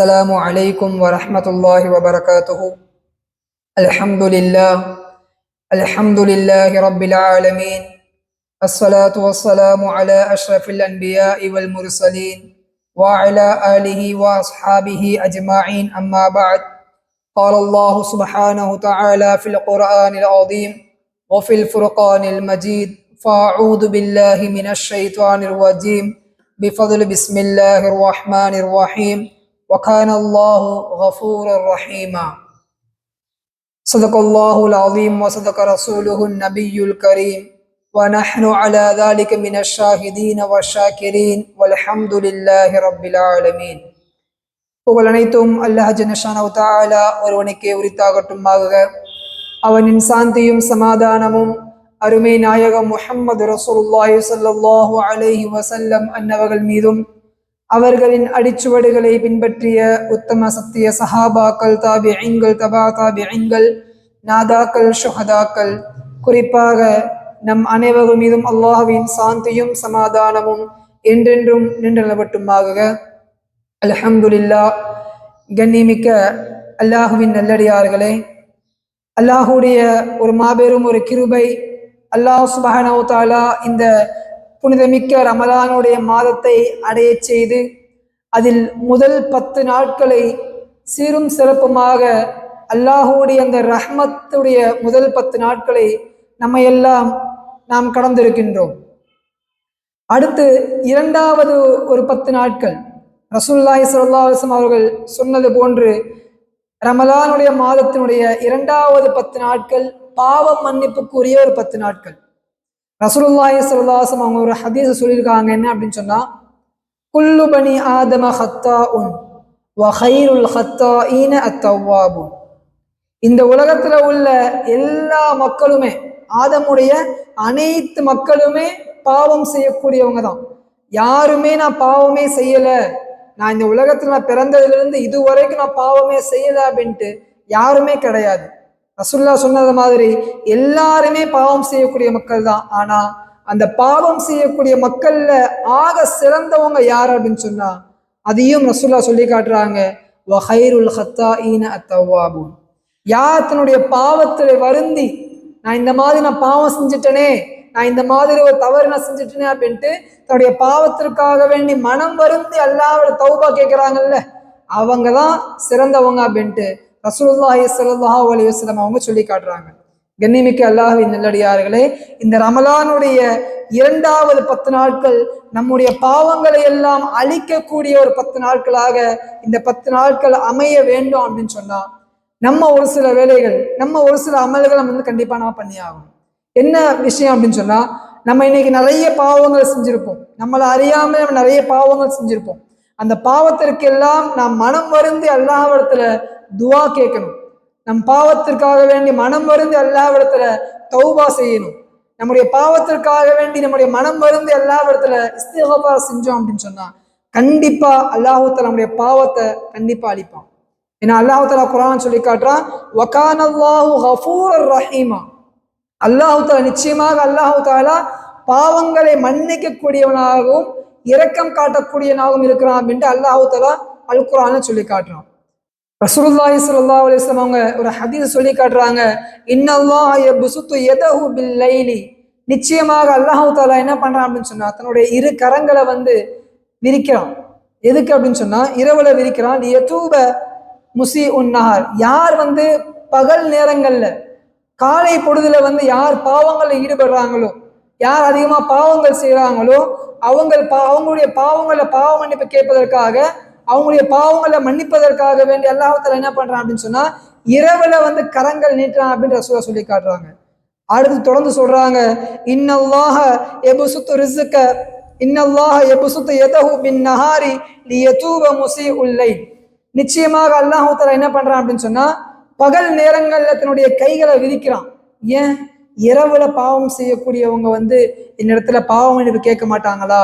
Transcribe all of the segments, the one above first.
السلام عليكم ورحمة الله وبركاته. الحمد لله الحمد لله رب العالمين الصلاة والسلام على أشرف الأنبياء والمرسلين وعلى آله وأصحابه أجمعين أما بعد. قال الله سبحانه تعالى في القرآن العظيم وفي الفرقان المجيد فأعوذ بالله من الشيطان الرجيم بفضل بسم الله الرحمن الرحيم وكان الله غفورا رحيما صدق الله العظيم وصدق رسوله النبي الكريم ونحن على ذلك من الشاهدين والشاكرين والحمد لله رب العالمين புகழ் அனைத்தும் அல்லாஹ் ஜனஷானவு தாலா ஒருவனுக்கே உரித்தாகட்டுமாக அவனின் சாந்தியும் சமாதானமும் அருமை நாயகம் முஹம்மது ரசூலுல்லாஹி ஸல்லல்லாஹு அலைஹி வஸல்லம் அன்னவர்கள் மீதும் அவர்களின் அடிச்சுவடுகளை பின்பற்றிய உத்தம சத்திய சஹாபாக்கள் தாபிஐன்கள் தபா தாபிஐன்கள் நாதாக்கள் ஷுஹதாக்கள். குறிப்பாக நம் அனைவரும் மீதும் அல்லாஹுவின் சாந்தியும் சமாதானமும் என்றென்றும் நின்றளவட்டுமாக அலஹம்துல்லா கண்ணிமிக்க அல்லாஹுவின் நல்லடியார்களே அல்லாஹுடைய ஒரு மாபெரும் ஒரு கிருபை அல்லாஹ் சுபஹனவு தாலா இந்த புனிதமிக்க ரமலானுடைய மாதத்தை அடைய செய்து அதில் முதல் பத்து நாட்களை சீரும் சிறப்புமாக அல்லாஹுடைய அந்த ரஹ்மத்துடைய முதல் பத்து நாட்களை நம்மையெல்லாம் நாம் கடந்திருக்கின்றோம். அடுத்து இரண்டாவது ஒரு பத்து நாட்கள். ரசூல்லாஹி சல்லாஹம் அவர்கள் சொன்னது போன்று ரமலானுடைய மாதத்தினுடைய இரண்டாவது பத்து நாட்கள் பாவ மன்னிப்புக்குரிய ஒரு பத்து நாட்கள். ரசூலுல்லாஹி சல்லாசம் அவங்க ஒரு ஹதீஸ் சொல்லியிருக்காங்க. என்ன அப்படின்னு சொன்னா குல்லு பனி ஆதம ஹத்தா உன் வஹைருல் ஹத்தா ஈன அத்தவாபுன் இந்த உலகத்துல உள்ள எல்லா மக்களுமே ஆதமுடைய அனைத்து மக்களுமே பாவம் செய்யக்கூடியவங்க தான். யாருமே நான் பாவமே செய்யல. நான் இந்த உலகத்துல நான் பிறந்ததுல இருந்து இது வரைக்கும் நான் பாவமே செய்யல அப்படின்ட்டு யாருமே கிடையாது. ரசுல்லா சொன்னது மாதிரி எல்லாருமே பாவம் செய்யக்கூடிய மக்கள் தான். ஆனா அந்த பாவம் செய்யக்கூடிய மக்கள்ல ஆக சிறந்தவங்க யார் அப்படின்னு சொன்னா அதையும் ரசுல்லா சொல்லி காட்டுறாங்க. வஹைருல் ஹத்தா ஈன அத்தவாபுன். யார் தன்னுடைய பாவத்துல வருந்தி நான் இந்த மாதிரி நான் பாவம் செஞ்சுட்டேனே நான் இந்த மாதிரி ஒரு தவறு நான் செஞ்சுட்டேனே அப்படின்ட்டு தன்னுடைய பாவத்திற்காக வேண்டி மனம் வருந்தி அல்லாவோட தௌபா கேட்குறாங்கல்ல அவங்க தான் சிறந்தவங்க அப்படின்ட்டு ரசூல்லாஹி ஸல்லல்லாஹு அலி வஸ்லம் அவங்க சொல்லி காட்டுறாங்க. கண்ணிமிக்க அல்லாஹின் நல்லடியார்களே இந்த ரமலானுடைய இரண்டாவது பத்து நாட்கள் நம்முடைய பாவங்களை எல்லாம் அழிக்கக்கூடிய ஒரு பத்து நாட்களாக இந்த பத்து நாட்கள் அமைய வேண்டும் அப்படின்னு சொன்னா நம்ம ஒரு சில வேலைகள் நம்ம ஒரு சில அமல்களை வந்து கண்டிப்பா நம்ம பண்ணி ஆகும் என்ன விஷயம் அப்படின்னு சொன்னா நம்ம இன்னைக்கு நிறைய பாவங்களை செஞ்சிருப்போம். நம்மளை அறியாம நம்ம நிறைய பாவங்கள் செஞ்சிருப்போம். அந்த பாவத்திற்கெல்லாம் நாம் மனம் வருந்தி அல்லாஹ்விடத்துல துவா கேட்கணும். நம் பாவத்திற்காக வேண்டி மனம் மருந்து எல்லா இடத்துல தௌபா செய்யணும். நம்முடைய பாவத்திற்காக வேண்டி நம்முடைய மனம் மருந்து எல்லா இடத்துல இஸ்திகபா செஞ்சோம் அப்படின்னு சொன்னா கண்டிப்பா அல்லாஹூத்தல நம்முடைய பாவத்தை கண்டிப்பா அழிப்பான். ஏன்னா அல்லாஹு தலா குரான் சொல்லி காட்டுறான் வகான் அல்லாஹூ ஹஃபூர் ரஹீமா. அல்லாஹு நிச்சயமாக அல்லாஹூத்தாலா பாவங்களை மன்னிக்கக்கூடியவனாகவும் இரக்கம் காட்டக்கூடியவனாகவும் இருக்கிறான் அப்படின்ட்டு அல்லாஹூத்தலா அல் குரான சொல்லி காட்டுறான். ரசூலுல்லாஹி ஸல்லல்லாஹு அலைஹி வஸல்லம் அவங்க ஒரு ஹதீஸ் சொல்லி காட்டுறாங்க. இன்னல்லாஹ யப்சுத்து யதஹு பில் லைலி நிச்சயமாக அல்லாஹு தாலா என்ன பண்றான் அப்படின்னு சொன்னா தன்னுடைய இரு கரங்களை வந்து விரிக்கிறான். எதுக்கு அப்படின்னு சொன்னா இரவுல விரிக்கிறான். யதூப முசி உன்னஹார் யார் வந்து பகல் நேரங்கள்ல காலை பொழுதுல வந்து யார் பாவங்களில் ஈடுபடுறாங்களோ யார் அதிகமாக பாவங்கள் செய்கிறாங்களோ அவங்க பா அவங்களுடைய பாவங்களை பாவ மன்னிப்பு கேட்பதற்காக அவங்களுடைய பாவங்களை மன்னிப்பதற்காக வேண்டி அல்லாஹத்துல என்ன பண்றான் அப்படின்னு சொன்னா இரவுல வந்து கரங்கள் நீட்டுறான் அப்படின்னு ரசூலா சொல்லி காட்டுறாங்க. அடுத்து தொடர்ந்து சொல்றாங்க இன்னல்லாஹ எபுசுத்து ரிசுக்க இன்னல்லாஹ எபுசுத்து எதஹு பின் நஹாரி எதூவ முசி உள்ளை நிச்சயமாக அல்லாஹூத்தலா என்ன பண்றான் அப்படின்னு சொன்னா பகல் நேரங்கள்ல தன்னுடைய கைகளை விரிக்கிறான். ஏன்? இரவுல பாவம் செய்யக்கூடியவங்க வந்து என்னிடத்துல பாவம் மன்னிப்பு கேட்க மாட்டாங்களா?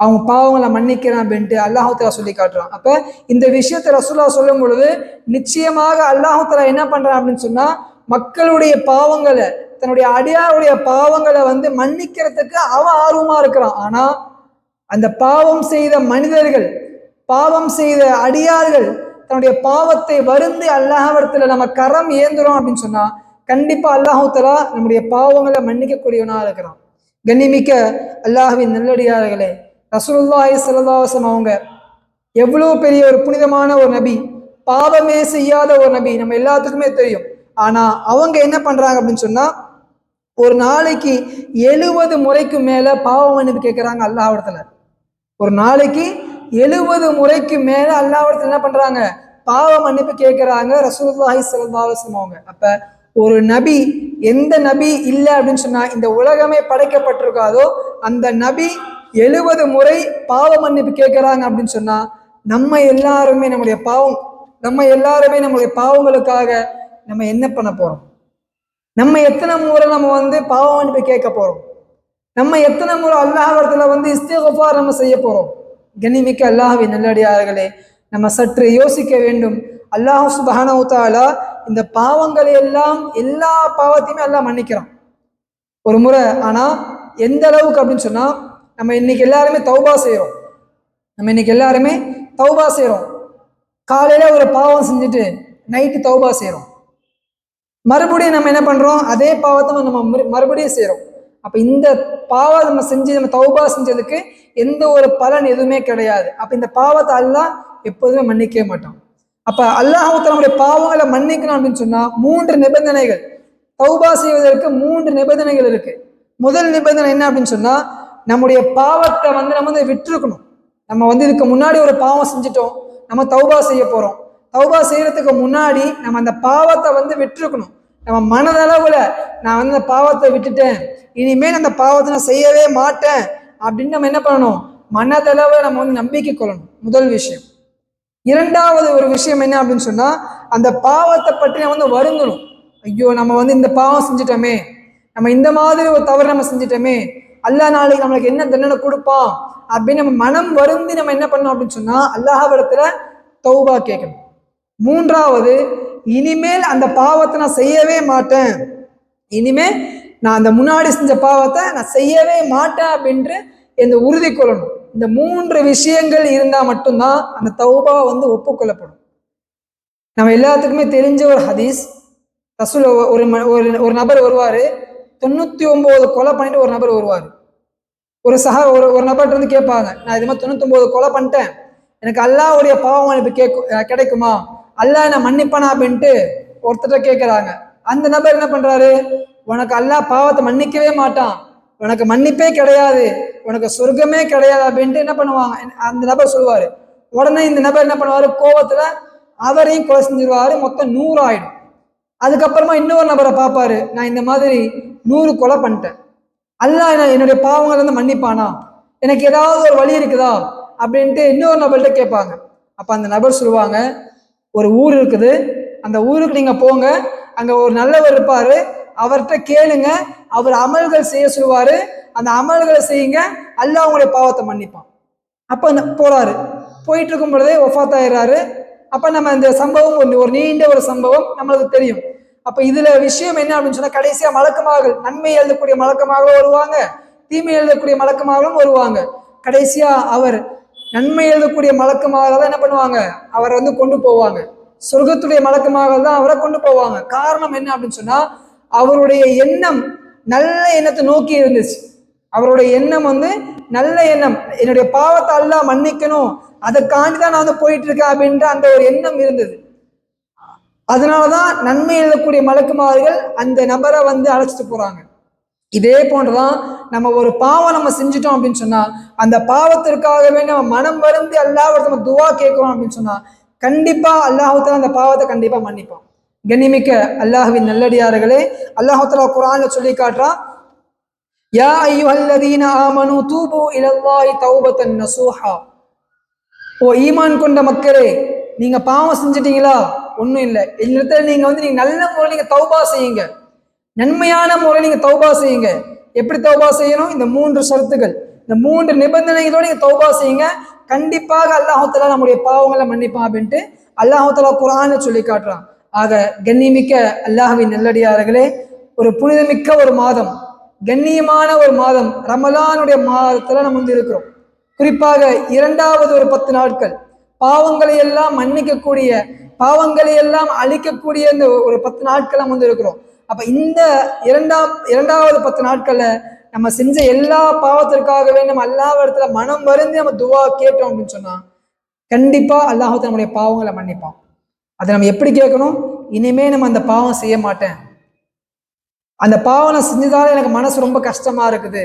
அவங்க பாவங்களை மன்னிக்கிறான் அப்படின்ட்டு அல்லாஹூத்தலா சொல்லி காட்டுறான். அப்போ இந்த விஷயத்தை ரசூல்லா சொல்லும் பொழுது நிச்சயமாக அல்லாஹூத்தலா என்ன பண்ணுறான் அப்படின்னு சொன்னால் மக்களுடைய பாவங்களை தன்னுடைய அடியாருடைய பாவங்களை வந்து மன்னிக்கிறதுக்கு அவன் ஆர்வமாக இருக்கிறான். ஆனால் அந்த பாவம் செய்த மனிதர்கள் பாவம் செய்த அடியார்கள் தன்னுடைய பாவத்தை வருந்தி அல்லாஹவரத்தில் நம்ம கரம் ஏந்துறோம் அப்படின்னு சொன்னால் கண்டிப்பாக அல்லாஹு நம்முடைய பாவங்களை மன்னிக்கக்கூடியவனாக இருக்கிறான். கண்ணிமிக்க அல்லாஹுவின் நல்லடியார்களே ரசூலுல்லாஹி ஸல்லல்லாஹு அவங்க எவ்வளோ பெரிய ஒரு புனிதமான ஒரு நபி பாவமே செய்யாத ஒரு நபி நம்ம எல்லாத்துக்குமே தெரியும். ஆனால் அவங்க என்ன பண்ணுறாங்க அப்படின்னு சொன்னால் ஒரு நாளைக்கு எழுபது முறைக்கு மேலே பாவ மன்னிப்பு கேட்குறாங்க அல்லாவிடத்தில் ஒரு நாளைக்கு எழுபது முறைக்கு மேலே அல்லாவிடத்தில் என்ன பண்ணுறாங்க பாவ மன்னிப்பு கேட்குறாங்க ரசூல்லாஹி ஸல்லல்லாஹு அவங்க. அப்போ ஒரு நபி எந்த நபி இல்லை அப்படின்னு சொன்னால் இந்த உலகமே படைக்கப்பட்டிருக்காதோ அந்த நபி எழுபது முறை பாவ மன்னிப்பு கேட்கிறாங்க அப்படின்னு சொன்னா நம்ம எல்லாருமே நம்முடைய பாவம் நம்ம எல்லாருமே நம்முடைய பாவங்களுக்காக நம்ம என்ன பண்ண போறோம்? நம்ம எத்தனை முறை நம்ம வந்து பாவ மன்னிப்பு கேட்க போறோம்? நம்ம எத்தனை முறை அல்லாஹ்விடத்துல வந்து இஸ்திகஃபார் நம்ம செய்ய போறோம்? கனிமிக்க அல்லாஹ்வின் நல்லடியார்களே நம்ம சற்று யோசிக்க வேண்டும். அல்லாஹ் சுபஹானஹு இந்த பாவங்களை எல்லாம் எல்லா பாவத்தையுமே எல்லாம் மன்னிக்கிறான். ஒரு முறை ஆனா எந்த அளவுக்கு அப்படின்னு சொன்னா நம்ம இன்னைக்கு எல்லாருமே தௌபா செய்கிறோம் நம்ம இன்னைக்கு எல்லாருமே தௌபா செய்கிறோம் காலையில ஒரு பாவம் செஞ்சுட்டு நைட்டு தௌபா செய்கிறோம் மறுபடியும் நம்ம என்ன பண்றோம்? அதே பாவத்தை நம்ம மறு- மறுபடியும் செய்கிறோம் அப்ப இந்த பாவம் நம்ம செஞ்சு நம்ம தௌபா செஞ்சதுக்கு எந்த ஒரு பலன் எதுவுமே கிடையாது. அப்போ இந்த பாவத்தை அல்லாஹ் எப்போதுமே மன்னிக்கவே மாட்டான். அப்ப அல்லாஹ் நம்முடைய பாவங்களை மன்னிக்கணும் அப்படின்னு சொன்னால் மூன்று நிபந்தனைகள். தௌபா செய்வதற்கு மூன்று நிபந்தனைகள் இருக்கு. முதல் நிபந்தனை என்ன அப்படின்னு சொன்னால் நம்முடைய பாவத்தை வந்து நம்ம வந்து விட்டுருக்கணும். நம்ம வந்து இதுக்கு முன்னாடி ஒரு பாவம் செஞ்சுட்டோம். நம்ம தௌபா செய்ய போகிறோம் தௌபா செய்யறதுக்கு முன்னாடி நம்ம அந்த பாவத்தை வந்து விட்டுருக்கணும். நம்ம மனதளவில் நான் வந்து அந்த பாவத்தை விட்டுட்டேன். இனிமேல் அந்த பாவத்தை நான் செய்யவே மாட்டேன். அப்படின்னு நம்ம என்ன பண்ணணும்? மனதளவில் நம்ம வந்து நம்பிக்கை கொள்ளணும். முதல் விஷயம். இரண்டாவது ஒரு விஷயம் என்ன அப்படின்னு சொன்னால் அந்த பாவத்தை பற்றி நம்ம வந்து வருந்தணும். ஐயோ நம்ம வந்து இந்த பாவம் செஞ்சிட்டோமே. நம்ம இந்த மாதிரி ஒரு தவறு நம்ம செஞ்சிட்டோமே. அல்லா நாளைக்கு நம்மளுக்கு என்ன தண்டனை கொடுப்பான்? அப்படின்னு நம்ம மனம் வருந்தி நம்ம என்ன பண்ணணும் அப்படின்னு சொன்னா அல்லாஹ்விடத்துல தௌபா கேட்கணும். மூன்றாவது இனிமேல் அந்த பாவத்தை நான் செய்யவே மாட்டேன். இனிமேல் நான் அந்த முன்னாடி செஞ்ச பாவத்தை நான் செய்யவே மாட்டேன் அப்படின்ட்டு இந்த உறுதி கொள்ளணும். இந்த மூன்று விஷயங்கள் இருந்தால் மட்டும்தான் அந்த தௌபா வந்து ஒப்புக்கொள்ளப்படும். நம்ம எல்லாத்துக்குமே தெரிஞ்ச ஒரு ஹதீஸ். ரசூல் ஒரு ஒரு ஒரு நபர் வருவார் தொண்ணூற்றி ஒம்பது கொலை பண்ணிட்டு ஒரு நபர் வருவார். ஒரு சக ஒரு ஒரு நபர்கிட்ட வந்து கேட்பாங்க நான் இது மாதிரி தொண்ணூத்தொம்பது கொலை பண்ணிட்டேன். எனக்கு அல்லாவுடைய பாவம் எனக்கு கேட்கும் கிடைக்குமா? அல்லாஹ் என்ன மன்னிப்பானா? அப்படின்ட்டு ஒருத்தர்கிட்ட கேட்குறாங்க அந்த நபர் என்ன பண்ணுறாரு உனக்கு அல்லாஹ் பாவத்தை மன்னிக்கவே மாட்டான். உனக்கு மன்னிப்பே கிடையாது. உனக்கு சொர்க்கமே கிடையாது. அப்படின்ட்டு என்ன பண்ணுவாங்க? அந்த நபர் சொல்லுவார். உடனே இந்த நபர் என்ன பண்ணுவார்? கோவத்தில் அவரையும் கொலை செஞ்சிருவாரு. மொத்தம் நூறு ஆயிடும். அதுக்கப்புறமா இன்னொரு நபரை பார்ப்பாரு. நான் இந்த மாதிரி நூறு கொலை பண்ணிட்டேன். அல்லாஹ் என்னுடைய பாவங்களை வந்து மன்னிப்பானா? எனக்கு ஏதாவது ஒரு வழி இருக்குதா? அப்படின்ட்டு இன்னொரு நபர்கிட்ட கேட்பாங்க. அப்போ அந்த நபர் சொல்லுவாங்க ஒரு ஊர் இருக்குது. அந்த ஊருக்கு நீங்கள் போங்க. அங்கே ஒரு நல்லவர் இருப்பார். அவர்கிட்ட கேளுங்க. அவர் அமல்கள் செய்ய சொல்லுவார். அந்த அமல்களை செய்யுங்க. அல்லாஹ் அவங்களுடைய பாவத்தை மன்னிப்பான். அப்போ அந்த போறாரு. போயிட்டு இருக்கும் பொழுதே ஒஃபாத்தாயிடுறாரு ஆயிடுறாரு நம்ம இந்த சம்பவம் ஒரு நீண்ட ஒரு சம்பவம் நம்மளுக்கு தெரியும். அப்ப இதுல விஷயம் என்ன அப்படின்னு சொன்னா கடைசியா மலக்கமாக நன்மை எழுதக்கூடிய மலக்கமாக வருவாங்க தீமை எழுதக்கூடிய மலக்கமாகவும் வருவாங்க. கடைசியா அவர் நன்மை எழுதக்கூடிய மலக்கமாக தான் என்ன பண்ணுவாங்க? அவரை வந்து கொண்டு போவாங்க. சொர்க்கத்துடைய மலக்கமாக தான் அவரை கொண்டு போவாங்க. காரணம் என்ன அப்படின்னு சொன்னா அவருடைய எண்ணம் நல்ல எண்ணத்தை நோக்கி இருந்துச்சு. அவருடைய எண்ணம் வந்து நல்ல எண்ணம் என்னுடைய பாவத்தை அல்ல மன்னிக்கணும் அதுக்காண்டி தான் நான் வந்து போயிட்டு இருக்கேன் அப்படின்ற அந்த ஒரு எண்ணம் இருந்தது. அதனாலதான் நன்மை எழுதக்கூடிய மலக்குமார்கள் அந்த நபரை வந்து அழைச்சிட்டு போறாங்க. இதே போன்றுதான் நம்ம ஒரு பாவம் நம்ம செஞ்சுட்டோம் அப்படின்னு சொன்னா அந்த பாவத்திற்காகவே நம்ம மனம் வருந்தி அல்லாஹ் நம்ம துவா கேட்கிறோம் அப்படின்னு சொன்னா கண்டிப்பா அல்லாஹால அந்த பாவத்தை கண்டிப்பா மன்னிப்பான். கண்ணிமிக்க அல்லாஹுவின் நல்லடியார்களே அல்லாஹத்துல குரான்ல சொல்லி காட்டுறா யா ஐயுஹல்லதீன ஆமனு தூபு இலல்லாஹி தௌபத்தன் நசூஹா. ஓ ஈமான் கொண்ட மக்களே நீங்க பாவம் செஞ்சிட்டீங்களா? ஒன்றும் இல்லை. இடத்துல நீங்க வந்து நீங்க நல்ல முறை நீங்க தௌபா செய்யுங்க. நன்மையான முறை நீங்க தௌபா செய்யுங்க. எப்படி தௌபா செய்யணும்? இந்த மூன்று சருத்துகள் இந்த மூன்று நிபந்தனைகளோடு நீங்க தௌபா செய்யுங்க. கண்டிப்பாக அல்லாஹாலா நம்முடைய பாவங்களை மன்னிப்பான் அப்படின்ட்டு அல்லாஹாலா குரான்னு சொல்லி காட்டுறான். ஆக கண்ணிமிக்க அல்லாஹவின் நல்லடியார்களே ஒரு புனிதமிக்க ஒரு மாதம் கண்ணியமான ஒரு மாதம் ரமலானுடைய மாதத்துல நம்ம வந்து இருக்கிறோம். குறிப்பாக இரண்டாவது ஒரு பத்து நாட்கள் பாவங்களை எல்லாம் மன்னிக்கக்கூடிய பாவங்களை எல்லாம் அழிக்கக்கூடிய இந்த ஒரு பத்து நாட்கள் நம்ம வந்து இருக்கிறோம். அப்ப இந்த இரண்டாம் இரண்டாவது பத்து நாட்கள்ல நம்ம செஞ்ச எல்லா பாவத்திற்காகவே நம்ம எல்லா இடத்துல மனம் வருந்தி நம்ம துவா கேட்டோம் அப்படின்னு சொன்னா கண்டிப்பா அல்லாஹத்து நம்முடைய பாவங்களை மன்னிப்பான். அதை நம்ம எப்படி கேட்கணும்? இனிமே நம்ம அந்த பாவம் செய்ய மாட்டேன். அந்த பாவம் நான் செஞ்சதால எனக்கு மனசு ரொம்ப கஷ்டமா இருக்குது.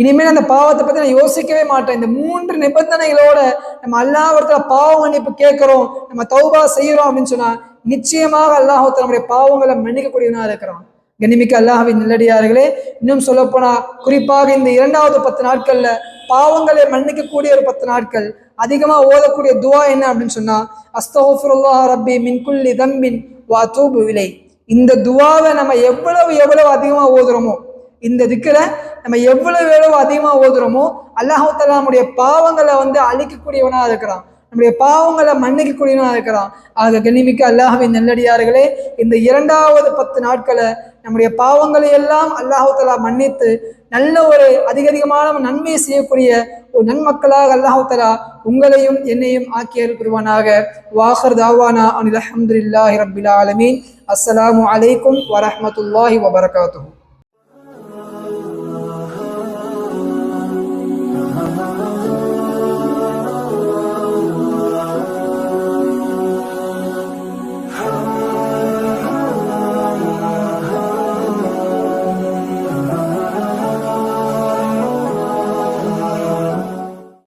இனிமேல் அந்த பாவத்தை பத்தி நான் யோசிக்கவே மாட்டேன். இந்த மூன்று நிபந்தனைகளோட நம்ம அல்லாஹத்துல பாவ மன்னிப்பு கேட்கிறோம் நம்ம தௌபா செய்யறோம் அப்படின்னு சொன்னா நிச்சயமாக அல்லாஹ் நம்முடைய பாவங்களை மன்னிக்கக்கூடியவனா இருக்கிறான். கண்ணிமிக்க அல்லாஹ்வின் நல்லடியார்களே இன்னும் சொல்லப்போனா குறிப்பாக இந்த இரண்டாவது பத்து நாட்கள்ல பாவங்களை மன்னிக்கக்கூடிய ஒரு பத்து நாட்கள் அதிகமாக ஓதக்கூடிய துவா என்ன அப்படின்னு சொன்னா அஸ்தோஃபுல்லா ரப்பி மின்குல்லி தம்பின் வா தூபு விலை இந்த துவாவை நம்ம எவ்வளவு எவ்வளவு அதிகமாக ஓதுறோமோ இந்த திக்கில் நம்ம எவ்வளவு எவ்வளவு அதிகமாக ஓதுறோமோ அல்லாஹால நம்முடைய பாவங்களை வந்து அழிக்கக்கூடியவனாக இருக்கிறான். நம்முடைய பாவங்களை மன்னிக்கக்கூடியவனாக இருக்கிறான். ஆக கண்ணிமிக்க அல்லாஹ்வின் நல்லடியார்களே இந்த இரண்டாவது பத்து நாட்களை நம்முடைய பாவங்களை எல்லாம் அல்லாஹாலா மன்னித்து நல்ல ஒரு அதிக அதிகமான நன்மை செய்யக்கூடிய ஒரு நன்மக்களாக அல்லாஹாலா உங்களையும் என்னையும் ஆக்கி அருள்புரிவானாக வாஹர் தாவானா அனில் அஹமதுல்லாஹி ரபில் ஆலமீன். அஸ்லாம் அலைக்கும் வரமத்துல்லாஹி வபரகாத்துஹு.